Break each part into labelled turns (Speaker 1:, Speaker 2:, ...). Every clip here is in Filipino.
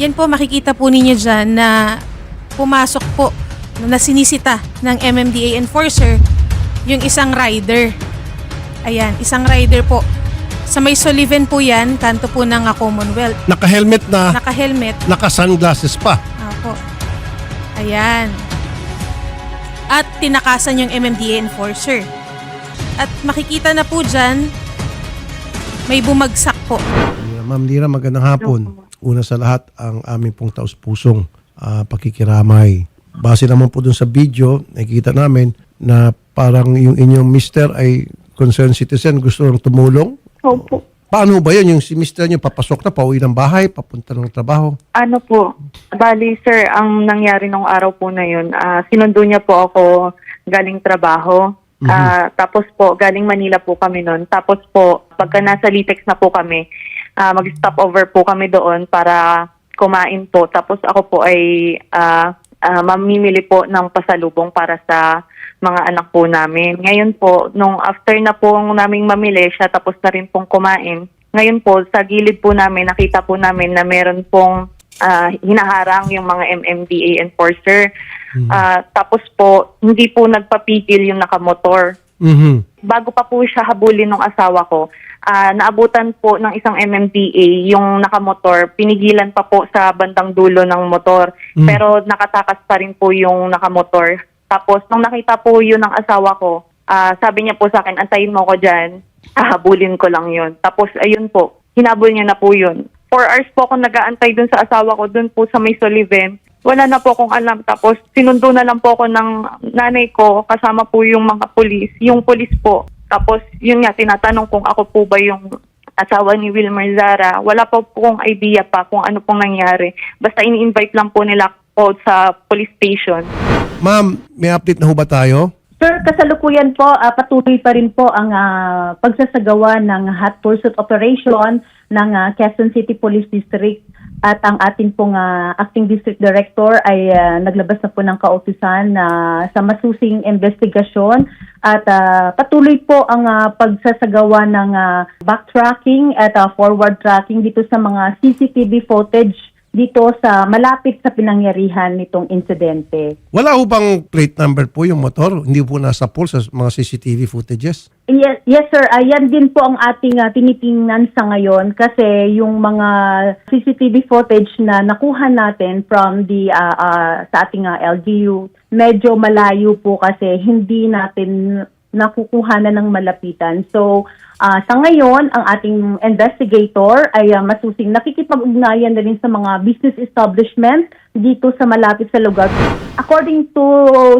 Speaker 1: Yan po, makikita po ninyo dyan na pumasok po na sinisita ng MMDA enforcer yung isang rider. Ayan, isang rider po. Sa may Sullivan po yan, kanto po ng ah, Commonwealth.
Speaker 2: Naka-helmet na,
Speaker 1: Naka-helmet.
Speaker 2: naka-sunglasses pa.
Speaker 1: Apo. Ayan. At tinakasan yung MMDA enforcer. At makikita na po dyan, may bumagsak po.
Speaker 2: Ma'am Lira, magandang hapon. Una sa lahat, ang aming pong taus-pusong ah, pakikiramay. Base naman po dun sa video, nakikita namin na parang yung inyong mister ay concerned citizen, gusto lang tumulong.
Speaker 3: Opo.
Speaker 2: Paano ba yun? Yung si mister nyo papasok na, pauwi ng bahay, papunta ng trabaho?
Speaker 3: Ano po, bali sir, ang nangyari nung araw po na yun, ah, sinundo niya po ako galing trabaho. Ah, tapos po, galing Manila po kami noon. Tapos po, pagka nasa Litex na po kami, ah, mag-stop over po kami doon para kumain po. Tapos ako po ay ah, ah, mamimili po ng pasalubong para sa mga anak po namin. Ngayon po, nung after na po naming mamili siya, tapos na rin pong kumain, ngayon po, sa gilid po namin, nakita po namin na meron pong ah, hinaharang yung mga MMDA enforcer. Ah, tapos po, hindi po nagpapigil yung nakamotor.
Speaker 2: Mhm.
Speaker 3: Bago pa po siya habulin ng asawa ko, ah, naabutan po ng isang MMDA yung nakamotor, pinigilan pa po sa bandang dulo ng motor.
Speaker 2: Mm.
Speaker 3: Pero nakatakas pa rin po yung nakamotor. Tapos, nung nakita po yun ng asawa ko, ah, sabi niya po sa akin, antayin mo ko dyan, hahabulin ko lang yun. Tapos, ayun po, hinabol niya na po yun. Four hours po ako nag-aantay dun sa asawa ko, dun po sa may Sullivan. Wala na po akong alam. Tapos, sinundo na lang po ako ng nanay ko, kasama po yung mga pulis, yung pulis po. Tapos, yun nga, tinatanong kung ako po ba yung asawa ni Wilmer Zara. Wala pa po akong idea pa kung ano pong nangyari. Basta ini-invite lang po nila po sa police station.
Speaker 2: Ma'am, may update na ho ba tayo?
Speaker 4: Sir, kasalukuyan po, ah, patuloy pa rin po ang ah, pagsasagawa ng hot pursuit operation ng ah, Quezon City Police District. At ang ating pong ah, acting district director ay ah, naglabas na po ng kaopisan na sa masusing investigasyon. At ah, patuloy po ang ah, pagsasagawa ng ah, backtracking at ah, forward tracking dito sa mga CCTV footage dito sa malapit sa pinangyarihan nitong insidente.
Speaker 2: Wala ho bang plate number po yung motor? Hindi po nasa pool sa mga CCTV footages?
Speaker 4: Yes, yes sir, ayan din po ang ating ah, tinitingnan sa ngayon kasi yung mga CCTV footage na nakuha natin from the ah, ah, sa ating ah, LGU medyo malayo po kasi hindi natin nakukuha na ng malapitan. So, ah, sa ngayon, ang ating investigator ay ah, masusing nakikipag-ugnayan na rin sa mga business establishment dito sa malapit sa lugar. According to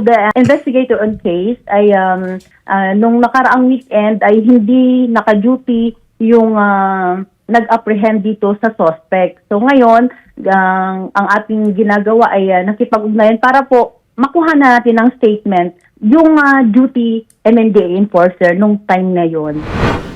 Speaker 4: the investigator on case, ay um, ah, nung nakaraang weekend ay hindi naka-duty yung ah, nag-apprehend dito sa suspect. So ngayon, ang ang ating ginagawa ay ah, nakipag-ugnayan para po makuha na natin ng statement yung ah, duty MNDA enforcer nung time na yon.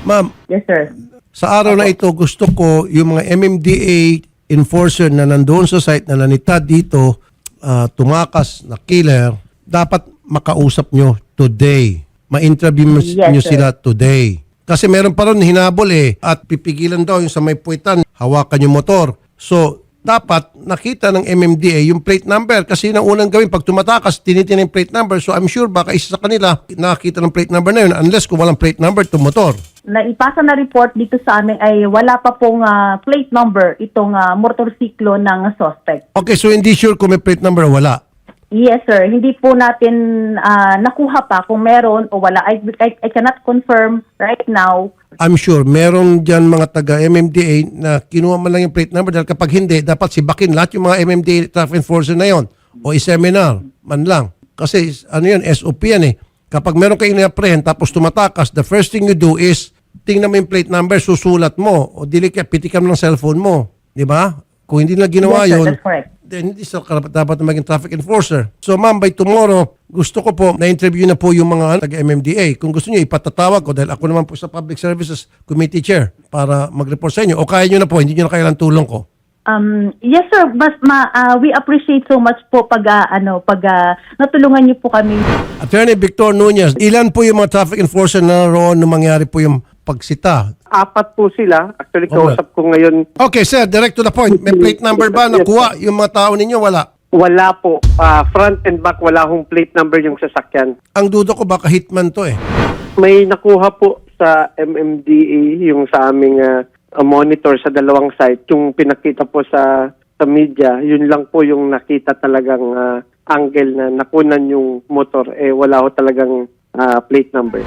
Speaker 2: Ma'am,
Speaker 4: Yes, sir.
Speaker 2: Sa araw na ito, gusto ko yung mga MMDA enforcer na nandoon sa site na nanita dito, ah, tumakas na killer, dapat makausap nyo today. Ma-interview mo
Speaker 4: Yes,
Speaker 2: nyo
Speaker 4: sir.
Speaker 2: sila today. Kasi meron pa ron hinabol eh. At pipigilan daw yung sa may puwitan, hawakan yung motor. So, dapat nakita ng MMDA yung plate number kasi yun ang unang gawin pag tumatakas tinitin yung plate number so I'm sure baka isa sa kanila nakita ng plate number na yun unless kung walang plate number to motor
Speaker 4: Naipasa na report dito sa amin ay wala pa pong ah, plate number itong ah, motorsiklo ng suspect.
Speaker 2: Okay, so hindi sure kung may plate number o wala.
Speaker 4: Yes, sir. Hindi po natin ah, nakuha pa kung meron o wala. I, I, I cannot confirm right now.
Speaker 2: I'm sure meron dyan mga taga MMDA na kinuha man lang yung plate number dahil kapag hindi, dapat si Bakin lahat yung mga MMDA traffic enforcer na yon o i-seminar man lang. Kasi ano yun, SOP yan eh. Kapag meron kayong na-apprehend tapos tumatakas, the first thing you do is tingnan mo yung plate number, susulat mo o dili kaya pitikan mo ng cellphone mo. Di ba? Kung hindi na ginawa
Speaker 4: Yes, sir.
Speaker 2: yun,
Speaker 4: That's correct.
Speaker 2: Then hindi sa karapat dapat na maging traffic enforcer. So ma'am, by tomorrow, gusto ko po na-interview na po yung mga taga-MMDA. Kung gusto niyo, ipatatawag ko dahil ako naman po sa Public Services Committee Chair para mag-report sa inyo. O kaya nyo na po, hindi nyo na kailangan tulong ko.
Speaker 4: Um, yes sir, mas ma, ah, we appreciate so much po pag ah, ano, pag ah, natulungan niyo po kami.
Speaker 2: Attorney Victor Nunez, ilan po yung mga traffic enforcer na roon nung mangyari po yung pagsita.
Speaker 5: Apat po sila. Actually, kausap ko ngayon,
Speaker 2: Okay, sir, direct to the point. May plate number ba nakuha yung mga tao ninyo? Wala.
Speaker 5: wala po. Ah, front and back, wala hong plate number yung sasakyan.
Speaker 2: Ang dudo ko baka hitman to eh.
Speaker 5: May nakuha po sa MMDA, yung sa aming ah, ah, monitor sa dalawang site, yung pinakita po sa sa media, yun lang po yung nakita talagang ah, angle na nakunan yung motor, eh wala ho talagang ah, plate number.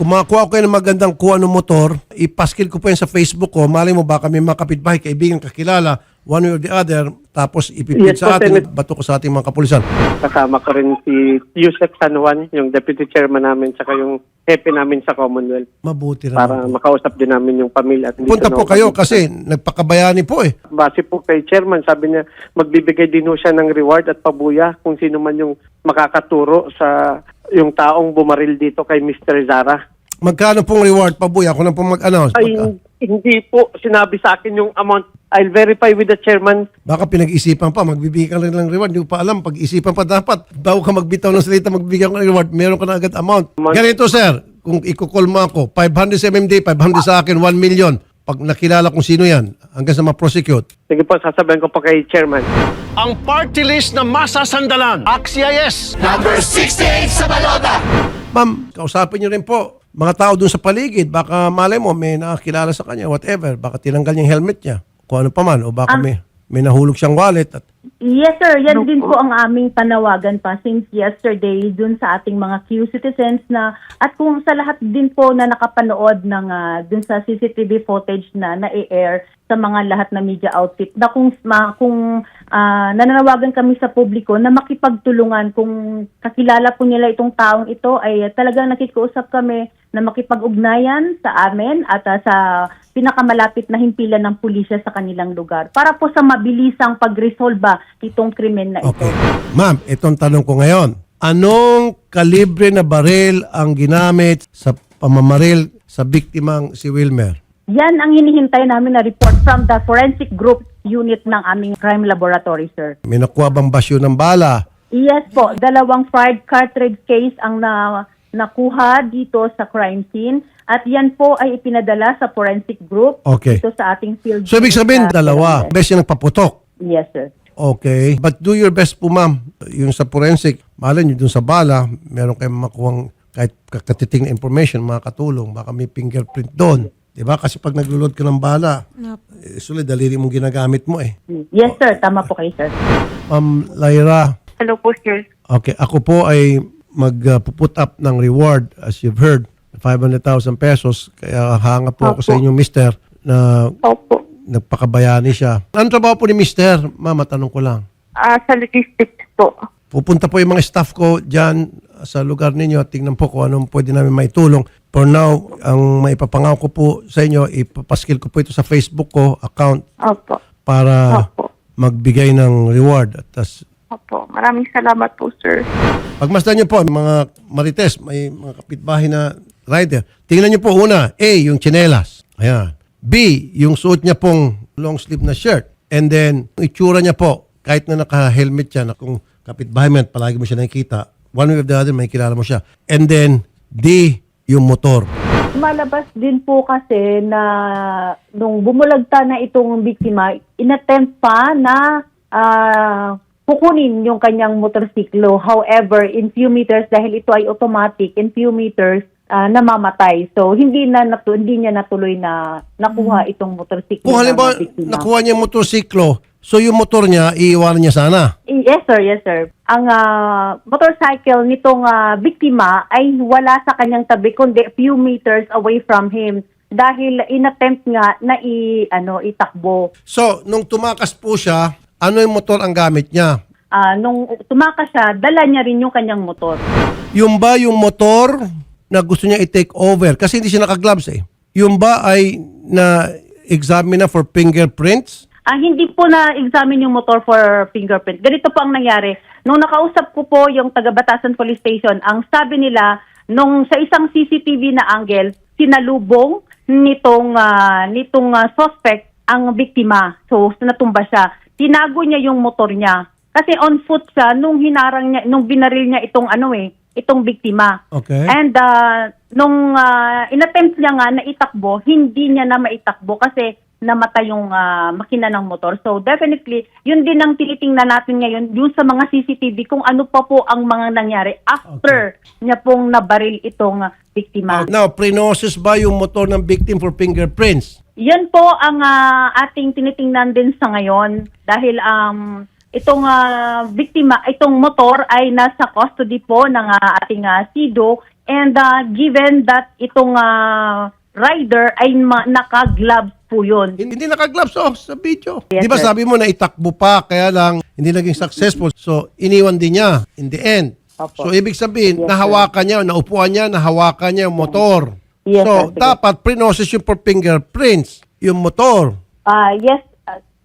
Speaker 2: Kung makakuha ko kayo ng magandang kuha ng motor, ipaskil ko po yan sa Facebook ko. Mali mo baka may mga kapitbahay, kaibigan, kakilala, one way or the other, tapos ipipid
Speaker 5: Yes,
Speaker 2: sa
Speaker 5: po,
Speaker 2: atin,
Speaker 5: Senator.
Speaker 2: bato ko sa ating mga kapulisan.
Speaker 5: Kasama ko rin si Yusef San Juan, yung deputy chairman namin, saka yung hepe namin sa Commonwealth
Speaker 2: Mabuti
Speaker 5: para
Speaker 2: naman. po.
Speaker 5: makausap din namin yung pamilya. At hindi
Speaker 2: Punta po kayo kasi nagpakabayani po eh.
Speaker 5: Base po kay chairman, sabi niya magbibigay din ho siya ng reward at pabuya kung sino man yung makakaturo sa yung taong bumaril dito kay Mr. Zara.
Speaker 2: Magkano pong reward pa buya? Ako na po mag-announce.
Speaker 5: Ay,
Speaker 2: Magka-
Speaker 5: hindi po sinabi sa akin yung amount. I'll verify with the chairman.
Speaker 2: Baka pinag-isipan pa, magbibigay ka lang ng reward. Hindi pa alam, pag-isipan pa dapat. Bago ka magbitaw ng salita, magbibigay ka ng reward, meron ka na agad amount.
Speaker 5: Amount.
Speaker 2: Ganito sir, kung ikukol mo ako, 500 sa MMD, 500 sa akin, 1 million. Pag nakilala kung sino yan, hanggang sa ma-prosecute.
Speaker 5: Sige po, sasabihin ko po kay chairman.
Speaker 6: ang party list na masasandalan. AXIS!
Speaker 2: Ma'am, kausapin niyo rin po. Mga tao dun sa paligid, baka malay mo, may nakakilala sa kanya, whatever. Baka tinanggal niya yung helmet niya. Kung ano pa man. O baka may, may nahulog siyang wallet. At
Speaker 4: Yes sir, yan din po ang aming panawagan pa since yesterday dun sa ating mga Q citizens na at kung sa lahat din po na nakapanood ng ah, dun sa CCTV footage na na-air sa mga lahat na media outfit na kung ma, kung ah, nananawagan kami sa publiko na makipagtulungan kung kakilala po nila itong taong ito ay talagang nakikiusap kami na makipag-ugnayan sa amin at ah, sa pinakamalapit na himpilan ng pulisya sa kanilang lugar para po sa mabilisang pagresolba itong krimen na ito.
Speaker 2: Okay. Ma'am, itong tanong ko ngayon. Anong kalibre na baril ang ginamit sa pamamaril sa biktimang si Wilmer?
Speaker 4: Yan ang hinihintay namin na report from the forensic group unit ng aming crime laboratory, sir.
Speaker 2: May nakuha bang basyo ng bala?
Speaker 4: Yes po, dalawang fried cartridge case ang na, nakuha dito sa crime scene at yan po ay ipinadala sa forensic group
Speaker 2: Okay.
Speaker 4: dito sa ating field.
Speaker 2: So, ibig sabihin,
Speaker 4: sa
Speaker 2: dalawa. Best yung nagpaputok.
Speaker 4: Yes, sir.
Speaker 2: Okay. But do your best po, ma'am. Yung sa forensic, malay nyo dun sa bala, meron kayong makuhang kahit kakatiting na information, mga katulong. Baka may fingerprint doon. Di ba? Kasi pag naglulod ka ng bala, eh, sulit, daliri mong ginagamit mo eh.
Speaker 4: Yes, sir. Tama po kayo, sir.
Speaker 2: Ma'am Lyra,
Speaker 3: Hello po, sir.
Speaker 2: Okay, ako po ay mag-put up ng reward as you've heard, 500,000 pesos. Kaya hanga po ako sa inyong mister na
Speaker 3: Opo.
Speaker 2: Nagpakabayani siya. Ano trabaho po ni mister? Mama, tanong ko lang.
Speaker 3: Ah, sa logistics po.
Speaker 2: Pupunta po yung mga staff ko dyan sa lugar ninyo at tingnan po kung anong pwede namin maitulong. For now, ang maipapangako ko po sa inyo, ipapaskil ko po ito sa Facebook ko account
Speaker 3: Opo.
Speaker 2: para
Speaker 3: Opo.
Speaker 2: magbigay ng reward. At tas,
Speaker 3: Opo. Maraming salamat po, sir.
Speaker 2: Pagmasdan niyo po, mga marites, may mga kapitbahay na rider. Tingnan niyo po una, A, yung chinelas. Ayan. B, yung suot niya pong long sleeve na shirt. And then, yung itsura niya po, kahit na naka-helmet siya, na kung kapitbahay mo palagi mo siya nakikita, one way or the other, may kilala mo siya. And then, D, yung motor.
Speaker 4: Malabas din po kasi na nung bumulagta na itong biktima, inattempt pa na ah, kukunin yung kanyang motorsiklo. However, in few meters, dahil ito ay automatic, in few meters, ah, namamatay. So, hindi na natu- hindi niya natuloy na nakuha itong motorsiklo.
Speaker 2: Kung
Speaker 4: ng
Speaker 2: halimbawa,
Speaker 4: biktima.
Speaker 2: nakuha niya yung motorsiklo, so yung motor niya, iiwanan niya sana.
Speaker 4: Yes sir, yes sir. Ang ah, motorcycle nitong ah, biktima ay wala sa kanyang tabi kundi a few meters away from him dahil inattempt nga na i ano itakbo.
Speaker 2: So, nung tumakas po siya, ano yung motor ang gamit niya?
Speaker 4: Ah, nung tumakas siya, dala niya rin yung kanyang motor.
Speaker 2: Yung ba yung motor na gusto niya i-take over? Kasi hindi siya naka-gloves eh. Yung ba ay na-examine na for fingerprints?
Speaker 4: Ah, hindi po na examine yung motor for fingerprint. Ganito po ang nangyari. Nung nakausap ko po yung taga Batasan Police Station, ang sabi nila nung sa isang CCTV na angle, sinalubong nitong ah, nitong ah, suspect ang biktima. So natumba siya. Tinago niya yung motor niya. Kasi on foot siya nung hinarang niya nung binaril niya itong ano eh, itong biktima.
Speaker 2: Okay.
Speaker 4: And uh, nung uh, inattempt niya nga na itakbo, hindi niya na maitakbo kasi namatay yung ah, makina ng motor. So definitely, yun din ang tinitingnan natin ngayon, yung sa mga CCTV, kung ano pa po ang mga nangyari after niya pong nabaril itong ah, biktima.
Speaker 2: Now, prenosis ba yung motor ng victim for fingerprints?
Speaker 4: Yan po ang ah, ating tinitingnan din sa ngayon dahil um, itong ah, biktima, itong motor ay nasa custody po ng ah, ating ah, SIDO and ah, given that itong ah, rider ay ma- naka-gloves po yun.
Speaker 2: Hindi, hindi naka-gloves oh, sa video.
Speaker 4: Yes,
Speaker 2: Di ba
Speaker 4: sir.
Speaker 2: sabi mo na itakbo pa, kaya lang hindi naging successful. So, iniwan din niya in the end.
Speaker 3: Opo.
Speaker 2: So, ibig sabihin,
Speaker 3: Yes,
Speaker 2: nahawakan niya, naupuan niya, nahawakan niya yung motor.
Speaker 4: Yes,
Speaker 2: so,
Speaker 4: sir.
Speaker 2: Dapat prenosis yung for fingerprints, yung motor.
Speaker 4: Ah, yes, uh,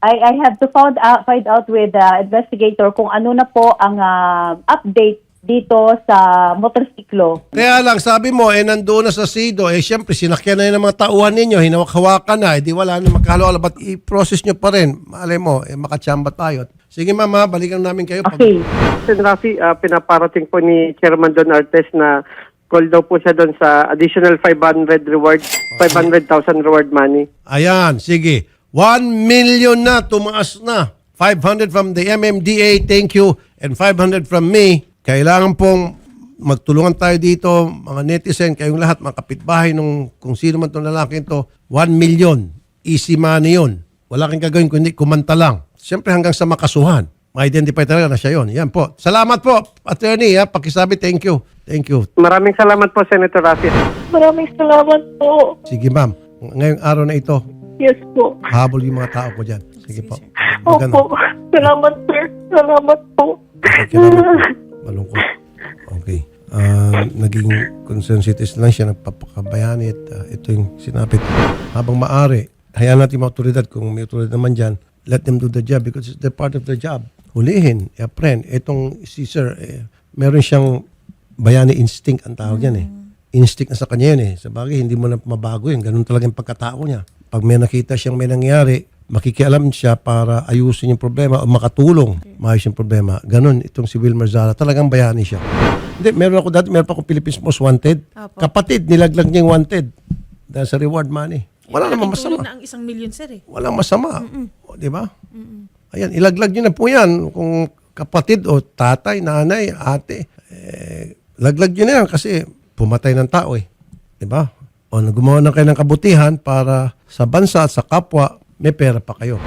Speaker 4: I, I have to find out, find out with the investigator kung ano na po ang ah, update dito sa motorsiklo.
Speaker 2: Kaya lang, sabi mo, eh, nandoon na sa SIDO, eh, syempre, sinakyan na yun ng mga tauhan ninyo, hinawak-hawakan na, eh, di wala na magkahalo Ba't i-process nyo pa rin? Malay mo, eh, makatsamba tayo. Sige, mama, balikan namin kayo. pag-
Speaker 4: Okay.
Speaker 5: Sen. Rafi, ah, pinaparating po ni Chairman Don Artes na call daw po siya doon sa additional 500 reward, 500,000 reward money.
Speaker 2: Ayan, sige. 1 million na, tumaas na. 500 from the MMDA, thank you. And 500 from me. Kailangan pong magtulungan tayo dito, mga netizen, kayong lahat, mga kapitbahay nung kung sino man itong lalaki ito, 1 million. Easy money yun. Wala kang gagawin kundi kumanta lang. Siyempre hanggang sa makasuhan. Ma-identify talaga na siya yon. Yan po. Salamat po, attorney. Ha? Pakisabi, thank you. Thank you.
Speaker 5: Maraming salamat po, Senator Rafi.
Speaker 3: Maraming salamat po.
Speaker 2: Sige ma'am. Ngayong araw na ito,
Speaker 3: Yes po.
Speaker 2: habol yung mga tao ko dyan. Sige po.
Speaker 3: Opo. Salamat, sir. Salamat po.
Speaker 2: Okay. Malungkot. Okay. Ah, naging concerned citizen lang siya, nagpapakabayani at ah, ito yung sinapit. Habang maaari, hayaan natin mga otoridad kung may otoridad naman dyan, let them do the job because it's the part of their job. Hulihin, i-apprehend. Itong si sir, eh, meron siyang bayani instinct ang tawag yan eh. Instinct na sa kanya yun eh. Sa bagay, hindi mo na mabago yun. Ganun talaga yung pagkatao niya. Pag may nakita siyang may nangyari, makikialam siya para ayusin yung problema o makatulong maayos yung problema. Ganun itong si Wilmer Zara. Talagang bayani siya. Hindi, meron ako dati, meron pa akong Philippines Most Wanted.
Speaker 1: Opo.
Speaker 2: Kapatid, nilaglag niya yung wanted. Dahil sa reward money. Wala namang masama.
Speaker 1: na ang isang million, sir eh.
Speaker 2: Walang masama. O, di ba? Ayan, ilaglag niyo na po yan. Kung kapatid o tatay, nanay, ate, eh, laglag niyo na yan kasi pumatay ng tao eh. Di ba? O gumawa na kayo ng kabutihan para sa bansa at sa kapwa, may pera pa kayo.